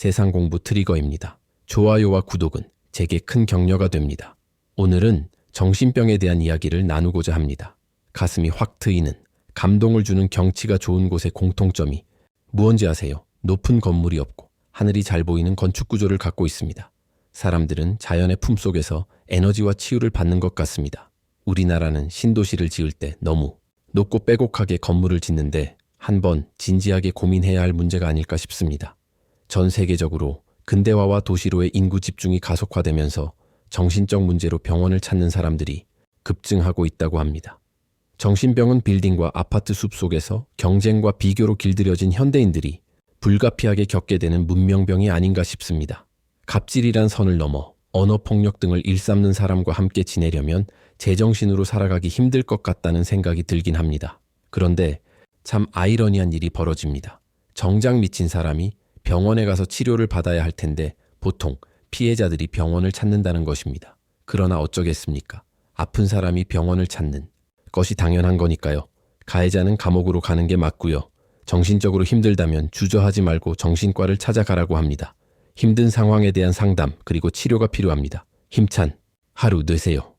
세상 공부 트리거입니다. 좋아요와 구독은 제게 큰 격려가 됩니다. 오늘은 정신병에 대한 이야기를 나누고자 합니다. 가슴이 확 트이는 감동을 주는 경치가 좋은 곳의 공통점이 무언지 아세요? 높은 건물이 없고 하늘이 잘 보이는 건축 구조를 갖고 있습니다. 사람들은 자연의 품속에서 에너지와 치유를 받는 것 같습니다. 우리나라는 신도시를 지을 때 너무 높고 빼곡하게 건물을 짓는데 한번 진지하게 고민해야 할 문제가 아닐까 싶습니다. 전 세계적으로 근대화와 도시로의 인구 집중이 가속화되면서 정신적 문제로 병원을 찾는 사람들이 급증하고 있다고 합니다. 정신병은 빌딩과 아파트 숲 속에서 경쟁과 비교로 길들여진 현대인들이 불가피하게 겪게 되는 문명병이 아닌가 싶습니다. 갑질이란 선을 넘어 언어폭력 등을 일삼는 사람과 함께 지내려면 제정신으로 살아가기 힘들 것 같다는 생각이 들긴 합니다. 그런데 참 아이러니한 일이 벌어집니다. 정작 미친 사람이 병원에 가서 치료를 받아야 할 텐데 보통 피해자들이 병원을 찾는다는 것입니다. 그러나 어쩌겠습니까? 아픈 사람이 병원을 찾는 것이 당연한 거니까요. 가해자는 감옥으로 가는 게 맞고요. 정신적으로 힘들다면 주저하지 말고 정신과를 찾아가라고 합니다. 힘든 상황에 대한 상담 그리고 치료가 필요합니다. 힘찬 하루 되세요.